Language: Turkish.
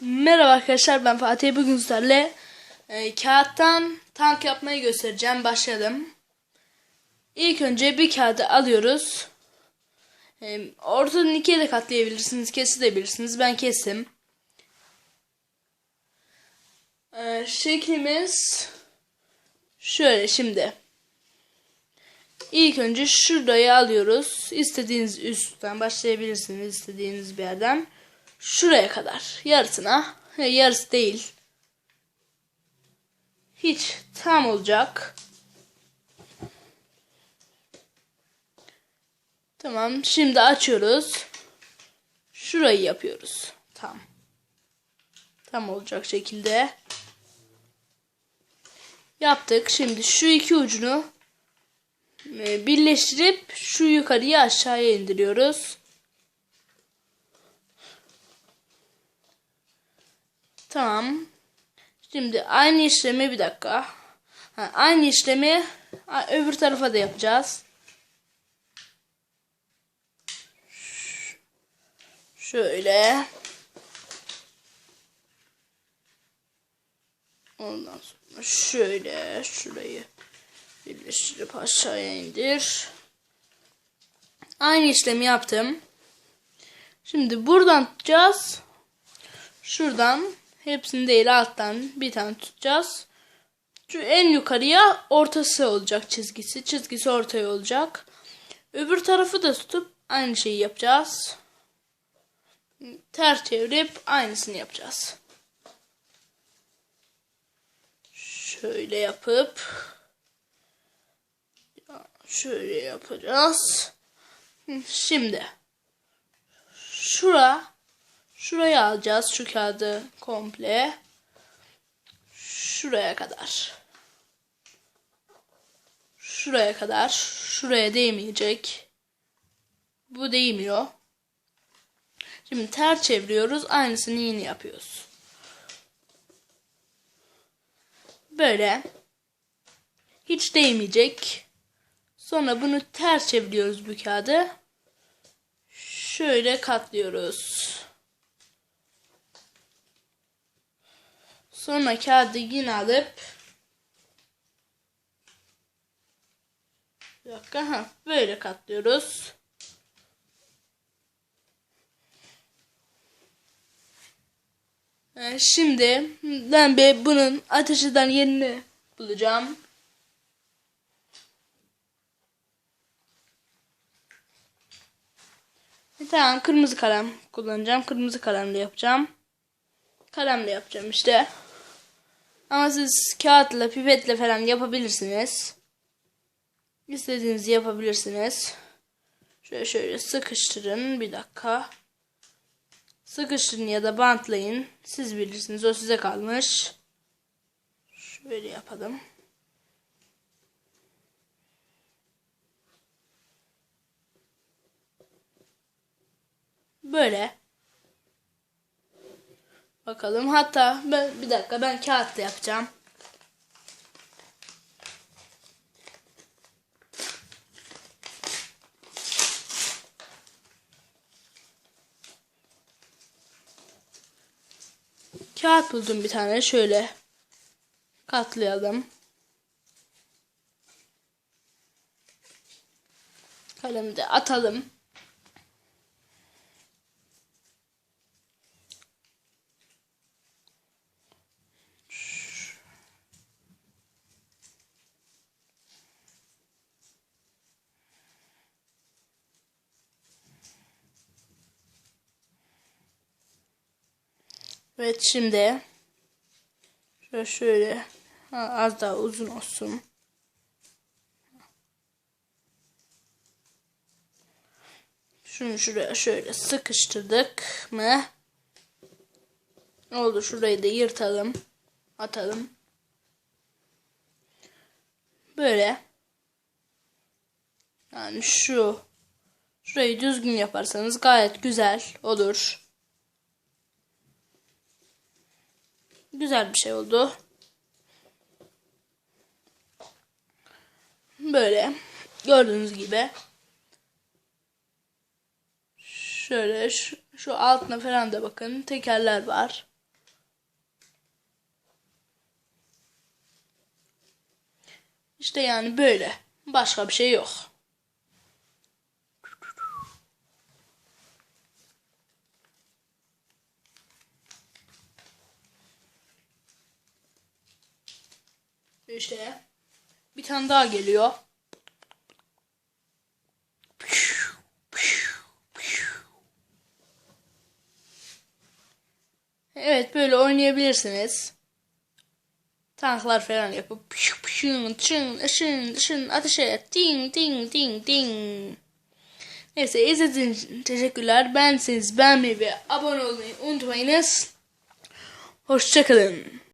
Merhaba arkadaşlar ben Fatih bugün sizlerle e, kağıttan tank yapmayı göstereceğim başlayalım. İlk önce bir kağıdı alıyoruz. E, ortadan ikiye de katlayabilirsiniz kesilebilirsiniz ben kestim. E, şeklimiz şöyle şimdi. İlk önce şurayı alıyoruz. İstediğiniz üstten başlayabilirsiniz istediğiniz bir yerden. Şuraya kadar. Yarısına. Yarısı değil. Hiç tam olacak. Tamam. Şimdi açıyoruz. Şurayı yapıyoruz. Tam. Tam olacak şekilde. Yaptık. Şimdi şu iki ucunu e, birleştirip şu yukarıya aşağıya indiriyoruz. Tamam. Şimdi aynı işlemi bir dakika. Ha, aynı işlemi öbür tarafa da yapacağız. Şöyle. Ondan sonra şöyle şurayı birleştirip aşağıya indir. Aynı işlemi yaptım. Şimdi buradan tutacağız. Şuradan hepsini değil alttan bir tane tutacağız. Şu en yukarıya ortası olacak çizgisi. Çizgisi ortaya olacak. Öbür tarafı da tutup aynı şeyi yapacağız. Ters çevirip aynısını yapacağız. Şöyle yapıp şöyle yapacağız. Şimdi şura Şuraya alacağız şu kağıdı komple. Şuraya kadar. Şuraya kadar. Şuraya değmeyecek. Bu değmiyor. Şimdi ters çeviriyoruz. Aynısını yine yapıyoruz. Böyle. Hiç değmeyecek. Sonra bunu ters çeviriyoruz bu kağıdı. Şöyle katlıyoruz. Sonra kağıdı yine alıp bir dakika ha böyle katlıyoruz. Ee, şimdi ben bir bunun ateş eden yerini bulacağım. Bir tane kırmızı kalem kullanacağım. Kırmızı kalemle yapacağım. Kalemle yapacağım işte. Ama siz kağıtla, pipetle falan yapabilirsiniz. İstediğinizi yapabilirsiniz. Şöyle şöyle sıkıştırın. Bir dakika. Sıkıştırın ya da bantlayın. Siz bilirsiniz. O size kalmış. Şöyle yapalım. Böyle. Bakalım. Hatta ben, bir dakika ben kağıtla yapacağım. Kağıt buldum bir tane. Şöyle katlayalım. Kalemi de atalım. Evet şimdi şöyle, şöyle az daha uzun olsun. Şunu şuraya şöyle sıkıştırdık mı? Oldu şurayı da yırtalım. Atalım. Böyle. Yani şu. Şurayı düzgün yaparsanız gayet güzel olur. Güzel bir şey oldu. Böyle. Gördüğünüz gibi. Şöyle şu, şu altına falan da bakın. Tekerler var. İşte yani böyle. Başka bir şey yok. İşte bir tane daha geliyor. Evet böyle oynayabilirsiniz. Tanklar falan yapıp pşın pşın çın ışın ışın ateş et ding ding ding ding. Neyse izlediğiniz için teşekkürler. Beğenseniz beğenmeyi ve abone olmayı unutmayınız. Hoşçakalın.